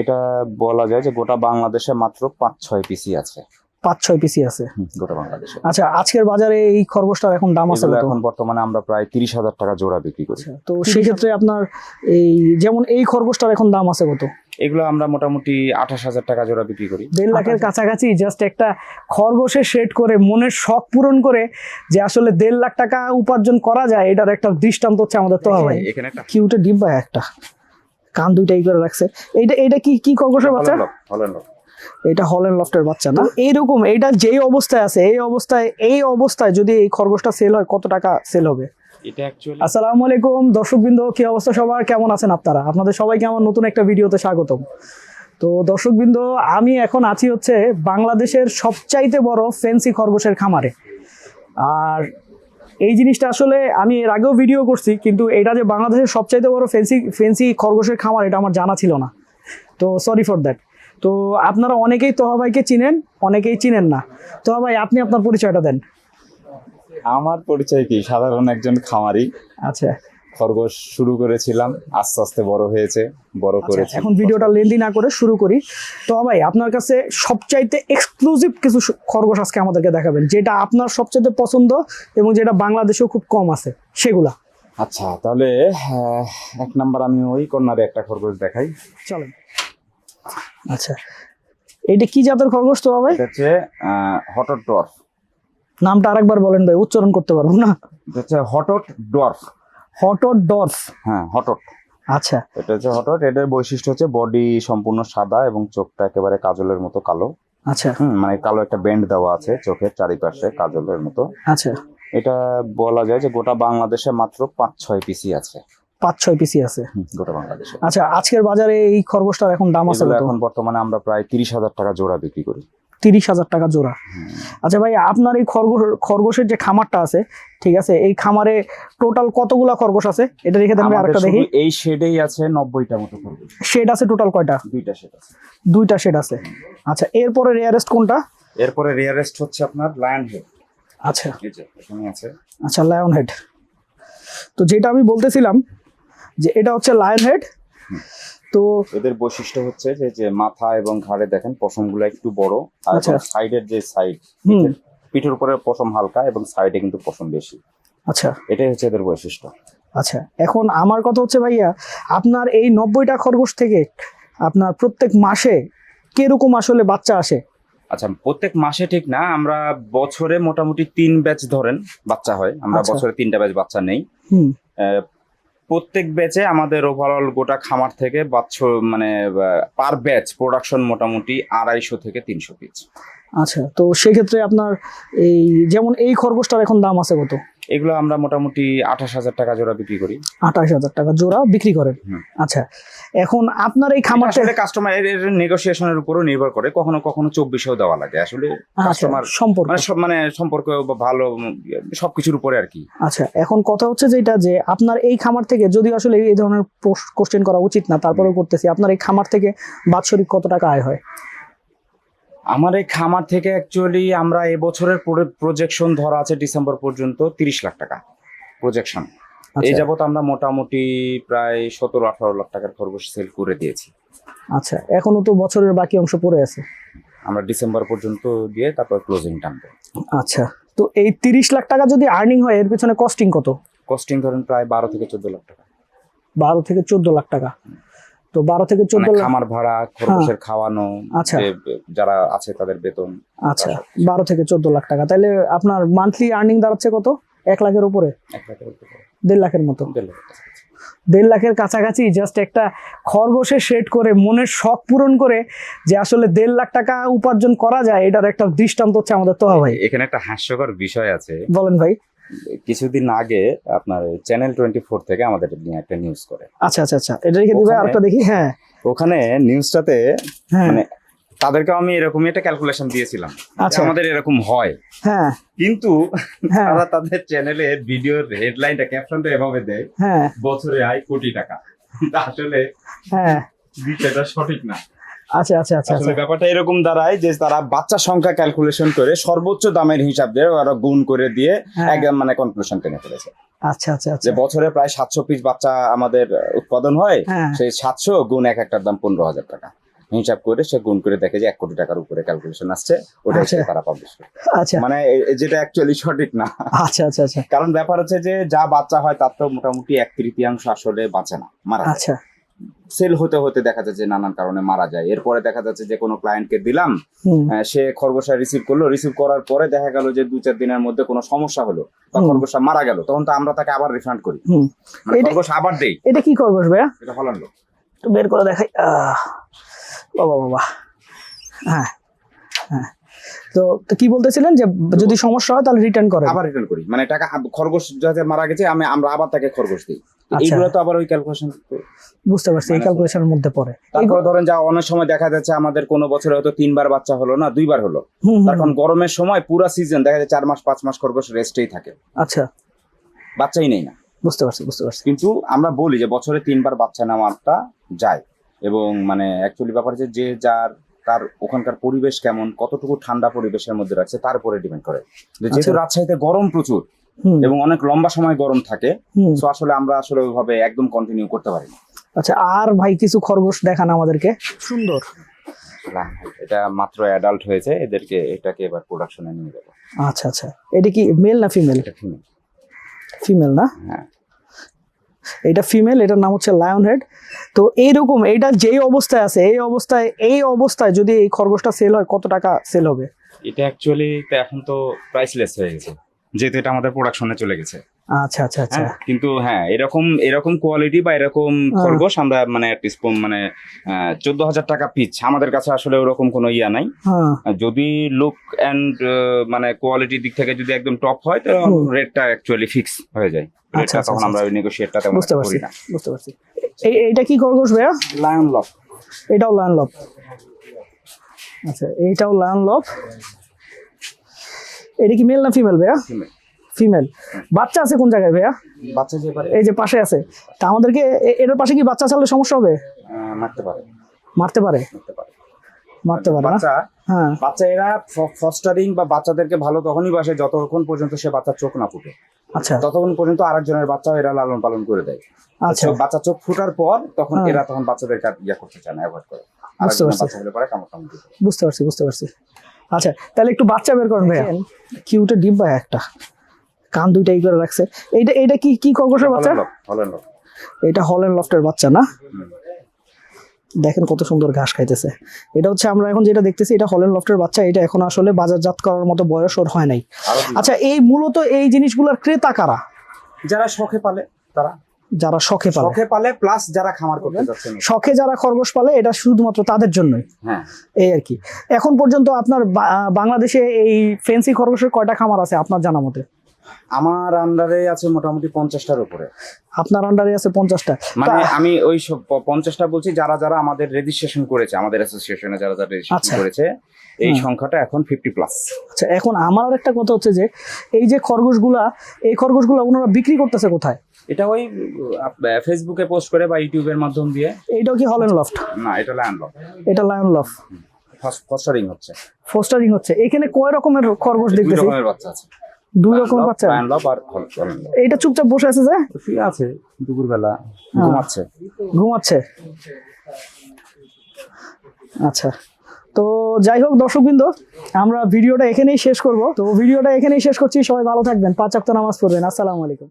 এটা বলা যায় যে গোটা বাংলাদেশে মাত্র পাঁচ ছয় পিসি আছে। পাঁচ ছয় পিসি আছে? গোটা বাংলাদেশে। আচ্ছা আজকের বাজারে এই খরগোশটার এখন দাম আছে এখন বর্তমানে আমরা প্রায় তিরিশ হাজার টাকা জোড়া বিক্রি করি। তো সেই ক্ষেত্রে আপনার এই যেমন এই খরগোশটার এখন দাম আছে কত? এগুলো আমরা মোটামুটি আঠাশ হাজার টাকা জোড়া বিক্রি করি। দেড় লাখের কাছাকাছি জাস্ট একটা খরগোশে শেড করে মনের শখ পূরণ করে যে আসলে দেড় লাখ টাকা উপার্জন করা যায় এটার একটা দৃষ্টান্ত হচ্ছে আমাদের তো ভাই। এখানে একটা কিউটে ডিব্বা একটা। কান দুইটাই করে রাখছে। এইটা এইটা কি কি খরগোশের বাচ্চা? এটা হলেন লফটের বাচ্চা না? এইরকম এটা যেই অবস্থায় আছে এই অবস্থায় এই অবস্থায় যদি এই খরগোশটা সেল হয় কত টাকা সেল হবে? আসসালামু আলাইকুম দর্শকবৃন্দ কি অবস্থা সবার? কেমন আছেন আপনারা? আপনাদের সবাইকে আমার নতুন একটা ভিডিওতে স্বাগতম। তো দর্শকবৃন্দ আমি এখন আছি হচ্ছে বাংলাদেশের সবচাইতে বড় ফেন্সি খরগোশের খামারে। আর এই জিনিসটা আসলে আমি এর আগেও ভিডিও করছি কিন্তু এটা যে বাংলাদেশের সবচাইতে বড় ফেন্সি ফেন্সি খরগোশের খামার এটা আমার জানা ছিল না। তো সরি ফর দ্যাট তো আপনারা অনেকেই তোহা ভাইকে চিনেন অনেকেই চিনেন না। তোহা ভাই আপনি আপনার পরিচয়টা দেন। আমার পরিচয় কি? সাধারণ একজন খামারি। আচ্ছা। খরগোশ শুরু করেছিলাম আস্তে আস্তে বড় হয়েছে বড় আচ্ছা, করেছি। এখন ভিডিওটা লেন্দি না করে শুরু করি। তো ভাই আপনার কাছে সবচাইতে এক্সক্লুসিভ কিছু খরগোশ আজকে আমাদেরকে দেখাবেন যেটা আপনার সবচাইতে পছন্দ এবং যেটা বাংলাদেশেও খুব কম আছে সেগুলা। আচ্ছা তাহলে এক নাম্বার আমি ওই কর্নারে একটা খরগোশ দেখাই। চলেন। আচ্ছা এটা কি জাতের খরগোশ তো ভাই? এটা হচ্ছে হটট ডোয়ার্ফ। নামটা আরেকবার বলেন ভাই উচ্চারণ করতে পারব না। হচ্ছে হটট ডোয়ার্ফ। হটর ডর্ফ হ্যাঁ হটট আচ্ছা। এটা হচ্ছে হটট এটার বৈশিষ্ট্য হচ্ছে বডি সম্পূর্ণ সাদা এবং চোখটা একেবারে কাজলের মতো কালো। আচ্ছা। হুম মানে কালো একটা বেন্ড দেওয়া আছে চোখের চারিপাশে কাজলের মতো। আচ্ছা। এটা বলা যায় যে গোটা বাংলাদেশে মাত্র পাঁচ ছয় পিসি আছে। পাঁচ ছয় পিসি আছে? গোটা বাংলাদেশে। আচ্ছা আজকের বাজারে এই খরগোশটার এখন দাম আছে এখন বর্তমানে আমরা প্রায় তিরিশ হাজার টাকা জোড়া বিক্রি করি। তিরিশ হাজার টাকা জোড়া। আচ্ছা ভাই আপনার এই খরগোশ খরগোশের যে খামারটা আছে ঠিক আছে এই খামারে টোটাল কতগুলা খরগোশ আছে? এটা রেখে দেন আরেকটা দেখি। এই শেডেই আছে নব্বইটা মতো খরগোশ। শেড আছে টোটাল কয়টা? দুইটা শেড আছে। দুইটা শেড আছে। আচ্ছা এরপরে রেয়ারেস্ট কোনটা? এরপরে রিয়ারেস্ট হচ্ছে আপনার লায়ন হেড আচ্ছা আছে। আচ্ছা লায়ন হেড তো যেটা আমি বলতেছিলাম যে এটা হচ্ছে লায়ন হেড তো এদের বৈশিষ্ট্য হচ্ছে যে যে মাথা এবং ঘাড়ে দেখেন পশমগুলো একটু বড় আর আচ্ছা। সাইডের যে সাইড পিঠের উপরে পশম হালকা এবং সাইডে কিন্তু পশম বেশি। আচ্ছা। এটাই হচ্ছে এদের বৈশিষ্ট্য। আচ্ছা এখন আমার কথা হচ্ছে ভাইয়া আপনার এই নব্বইটা খরগোশ থেকে আপনার প্রত্যেক মাসে কীরকম আসলে বাচ্চা আসে? আচ্ছা প্রত্যেক মাসে ঠিক না আমরা বছরে মোটামুটি তিন ব্যাচ ধরেন বাচ্চা হয়। আমরা আচ্ছা। বছরে তিনটা ব্যাচ বাচ্চা নেই। প্রত্যেক ব্যাচে আমাদের ওভারঅল গোটা খামার থেকে বাচ্চ মানে পার ব্যাচ প্রোডাকশন মোটামুটি আড়াইশো থেকে তিনশো পিস আচ্ছা তো সেক্ষেত্রে আপনার এই, যেমন এই খরগোশটার এখন দাম আছে কত? এগুলো আমরা মোটামুটি আঠাশ হাজার টাকা জোড়া বিক্রি করি। আঠাশ হাজার টাকা জোড়া বিক্রি করেন আচ্ছা এখন আপনার এই খামার আসলে কাস্টমার নেগোসিয়েশনের উপরও নির্ভর করে কখনো কখনো চব্বিশেও দেওয়া লাগে। আসলে আচ্ছা কাস্টমার সম্পর্ক। মানে মানে সম্পর্ক ভালো সবকিছুর উপরে আর কি। আচ্ছা এখন কথা হচ্ছে যেটা যে আপনার এই খামার থেকে যদি আসলে এই ধরনের কোশ্চেন করা উচিত না তারপরেও করতেছি। আপনার এই খামার থেকে বাৎসরিক কত টাকা আয় হয়? আমার এই খামার থেকে অ্যাকচুয়ালি আমরা এবছরের প্রজেকশন ধরা আছে ডিসেম্বর পর্যন্ত তিরিশ লাখ টাকা প্রজেকশন এই আচ্ছা যাবত আমরা মোটামুটি প্রায় সতেরো আঠারো লাখ টাকার খরগোশ সেল করে দিয়েছি। আচ্ছা এখনও তো বছরের বাকি অংশ পড়ে আছে। আমরা ডিসেম্বর পর্যন্ত দিয়ে তারপর ক্লোজিং টানবো আচ্ছা তো এই তিরিশ লাখ টাকা যদি আর্নিং হয় এর পিছনে কস্টিং কত? কস্টিং ধরেন প্রায় বারো থেকে চোদ্দ লাখ টাকা। বারো থেকে চোদ্দ লাখ টাকা। তো বারো থেকে চোদ্দ মানে খামার ভাড়া খরগোশের খাওয়ানো আচ্ছা। যারা আছে তাদের বেতন আচ্ছা বারো থেকে চোদ্দ লাখ টাকা। তাহলে আপনার মান্থলি আর্নিং দাঁড়াচ্ছে কত? এক লাখের উপরে। দেড় লাখের মতো। দেড় লাখের কাছাকাছি। দেড় লাখের কাছাকাছি জাস্ট একটা খরগোশে শেড করে মনের শখ পূরণ করে যে আসলে দেড় লাখ টাকা উপার্জন করা যায় এটার একটা দৃষ্টান্ত হচ্ছে আমাদের তোহা ভাই। এখানে একটা হাস্যকর বিষয় আছে। বলেন ভাই। কিছুদিন আগে আপনার চ্যানেল টোয়েন্টি ফোর থেকে আমাদের নিয়ে একটা নিউজ করে। আচ্ছা আচ্ছা আচ্ছা। এটা রেখে দিবে আরেকটা দেখি হ্যাঁ। ওখানে নিউজটাতে হ্যাঁ। মানে তাদেরকে আমি এরকমই একটা ক্যালকুলেশন দিয়েছিলাম আচ্ছা। আমাদের এরকম হয়। হ্যাঁ। কিন্তু হ্যাঁ। তারা তাদের চ্যানেলে ভিডিওর হেডলাইনটা ক্যাপশনটা এভাবে দেয় হ্যাঁ। বছরে আয় কোটি টাকা। আসলে হ্যাঁ। বিষয়টা সঠিক না। আচ্ছা আচ্ছা আচ্ছা আসলে আচ্ছা। ব্যাপারটা এরকম দাঁড়ায় যে তারা বাচ্চা সংখ্যা ক্যালকুলেশন করে সর্বোচ্চ দামের হিসাব দিয়ে ওরা গুণ করে দিয়ে হ্যাঁ। একদম মানে কনক্লুশন টেনে ফেলেছে। আচ্ছা আচ্ছা যে আচ্ছা বছরে প্রায় সাতশো পিস বাচ্চা আমাদের উৎপাদন হয় হ্যাঁ। সেই সাতশো গুণ এক একটার দাম পনেরো হাজার টাকা। হিসাব করে সে গুণ করে দেখে যে এক কোটি টাকার উপরে ক্যালকুলেশন আসছে ওটা আচ্ছা। তারা পাবলিশ করে। আচ্ছা। মানে যেটা অ্যাকচুয়ালি সঠিক না। আচ্ছা আচ্ছা আচ্ছা। কারণ ব্যাপার হচ্ছে যে যা বাচ্চা হয় তার তো মোটামুটি এক তৃতীয়াংশ আসলে বাঁচে না মারা আচ্ছা। সেল হতে হতে দেখা যাচ্ছে যে নানান কারণে মারা যায়। এরপরে দেখা যাচ্ছে যে কোনো ক্লায়েন্টকে দিলাম সে খরগোশা রিসিভ করল রিসিভ করার পরে দেখা গেল যে দু চার দিনের মধ্যে কোনো সমস্যা হলো বা খরগোশা মারা গেল তখন তো আমরা তাকে আবার রিফান্ড করি। মানে খরগোশ আবার দেই। এটা কি খরগোশ ভাইয়া? এটা হলান্ড একটু বের করে দেখাই। আহ, বাবা বাবা। হ্যাঁ হ্যাঁ। তো কি বলতেছিলেন যে যদি সমস্যা হয় তাহলে রিটার্ন করেন? আবার রিটার্ন করি। মানে টাকা খরগোশ যাতে মারা গেছে আমি আমরা আবার তাকে খরগোশ দিই। এইগুলো তো আবার ওই ক্যালকুলেশন বুঝতে পারছি এই মানে- ক্যালকুলেশনের মধ্যে পড়ে। তারপরে ধরেন যা অনেক সময় দেখা যাচ্ছে আমাদের কোনো বছরে হয়তো তিনবার বাচ্চা হলো না দুইবার হলো। তখন গরমের সময় পুরা সিজন দেখা যায় চার মাস পাঁচ মাস খরগোশ রেস্টেই থাকে। আচ্ছা। বাচ্চাই নেই না। বুঝতে পারছি বুঝতে পারছি। কিন্তু আমরা বলি যে বছরে তিনবার বাচ্চা নেওয়াটা যায়। এবং মানে অ্যাকচুয়ালি ব্যাপার হচ্ছে যে যার তার ওখানকার পরিবেশ কেমন কতটুকু ঠান্ডা পরিবেশের মধ্যে রাখছে তার উপরে ডিপেন্ড করে। যেহেতু আচ্ছা। রাজশাহীতে গরম প্রচুর এবং অনেক লম্বা সময় গরম থাকে হুম। তো আসলে আমরা আসলে ওইভাবে একদম কন্টিনিউ করতে পারি না। আচ্ছা আর ভাই কিছু খরগোশ দেখান আমাদেরকে। সুন্দর। এটা মাত্র অ্যাডাল্ট হয়েছে এদেরকে এটাকে এবার প্রোডাকশনে নিয়ে যাব। আচ্ছা আচ্ছা। এটা কি মেল না ফিমেল এটা female। ফিমেল না? হ্যাঁ। এটা ফিমেল এটার নাম হচ্ছে লায়ন হেড তো এইরকম এটা যেই অবস্থায় আছে এই অবস্থায় এই অবস্থায় যদি এই খরগোশটা সেল হয় কত টাকা সেল হবে? এটা অ্যাকচুয়ালি তো এখন তো প্রাইসলেস হয়ে গেছে। যেহেতু এটা আমাদের প্রোডাকশনে চলে গেছে। আচ্ছা আচ্ছা আচ্ছা। হ্যাঁ, কিন্তু হ্যাঁ এরকম এরকম কোয়ালিটি বা এরকম। খরগোশ আমরা মানে মানে চোদ্দ হাজার টাকা পিচ আমাদের কাছে আসলে ওরকম কোনো ইয়া নাই। যদি লুক অ্যান্ড মানে কোয়ালিটির দিক থেকে যদি একদম টপ হয় তো রেটটা অ্যাকচুয়ালি ফিক্স হয়ে যায়। আচ্ছা, রেটটা আচ্ছা, তখন আমরা আচ্ছা। নেগোশিয়েটটা তেমন বুঝতে পারছি না। বুঝতে পারছি। এই এইটা কি খরগোশ ভাইয়া? লায়ন লক এটাও লায়ন লব আচ্ছা এইটাও লায়ন লব এটা কি মেল না ফিমেল ভাইয়া? ফিমেল বাচ্চা আছে কোন জায়গায় ভাইয়া? বাচ্চা যে পারে এই যে পাশে আছে। তা আমাদেরকে এটার পাশে কি বাচ্চা চাললে সমস্যা হবে? মারতে পারে। মারতে পারে? মারতে পারে। বাচ্চা হ্যাঁ। বাচ্চা এরা ফস্টারিং বা বাচ্চাদেরকে ভালো তখনই বাসে যতক্ষণ পর্যন্ত সে বাচ্চার চোখ না ফুটে। আচ্ছা। ততক্ষণ পর্যন্ত আরেকজনের বাচ্চা এরা লালন পালন করে দেয়। আচ্ছা। বাচ্চা চোখ ফুটার পর তখন হ্যাঁ। এরা তখন বাচ্চাদেরকে আর ইয়া করতে চায় না অ্যাভয়েড করে। পারছি। বুঝতে পারছি বুঝতে পারছি। আচ্ছা তাহলে একটু বাচ্চা বের করেন ভাইয়া। কিউটে ডিপ ভাই একটা। কান দুইটা ই করে রাখছে। এইটা এইটা কি কি খরগোশের বাচ্চা? এটা হলেন লফটের বাচ্চা না? দেখেন কত সুন্দর ঘাস খাইতেছে। এটা হচ্ছে আমরা এখন যেটা দেখতেছি এটা হলেন লফটের বাচ্চা। এটা এখন আসলে বাজারজাত করার মতো বয়স ওর হয় নাই। আচ্ছা এই মূলত এই জিনিসগুলোর ক্রেতা কারা? যারা শখে পালে তারা। যারা শখে পালে। শখে পালে প্লাস যারা খামার করতে যাচ্ছে শখে যারা খরগোশ পালে এটা শুধুমাত্র তাদের জন্যই। হ্যাঁ। এই আর কি। এখন পর্যন্ত আপনার আহ, বাংলাদেশে এই ফেন্সি খরগোশের কয়টা খামার আছে আপনার জানা মতে? আমার আন্ডারে আছে মোটামুটি পঞ্চাশটার উপরে। আপনার আন্ডারে আছে পঞ্চাশটা। মানে আমি ওই সব পঞ্চাশটা বলছি যারা যারা আমাদের রেজিস্ট্রেশন করেছে আমাদের অ্যাসোসিয়েশনে যারা যারা রেজিস্ট্রেশন আচ্ছা। করেছে এই। সংখ্যাটা এখন ফিফটি প্লাস আচ্ছা এখন আমার একটা কথা হচ্ছে যে এই যে খরগোশগুলা এই খরগোশগুলা ওনারা বিক্রি করতেছে কোথায়? এটা ওই ফেসবুকে পোস্ট করে বা ইউটিউবের মাধ্যম দিয়ে। এইটাও কি হলেন লফট না এটা লায়ন ল্যান্ড এটা লায়ন লফ ফস্টারিং হচ্ছে। ফোস্টারিং হচ্ছে। এখানে কয় রকমের খরগোশ দেখতেছি? রকমের বাচ্চা আছে। দুই রকম বাচ্চা। এইটা চুপচাপ বসে আছে যে? শুয়ে আছে দুপুরবেলা। হ্যাঁ। ঘুমাচ্ছে। ঘুমাচ্ছে। আচ্ছা। তো যাই হোক দর্শকবৃন্দ আমরা ভিডিওটা এখানেই শেষ করব। তো ভিডিওটা এখানেই শেষ করছি। সবাই ভালো থাকবেন। পাঁচ আক্ত নামাজ পড়বেন। আসসালামু আলাইকুম।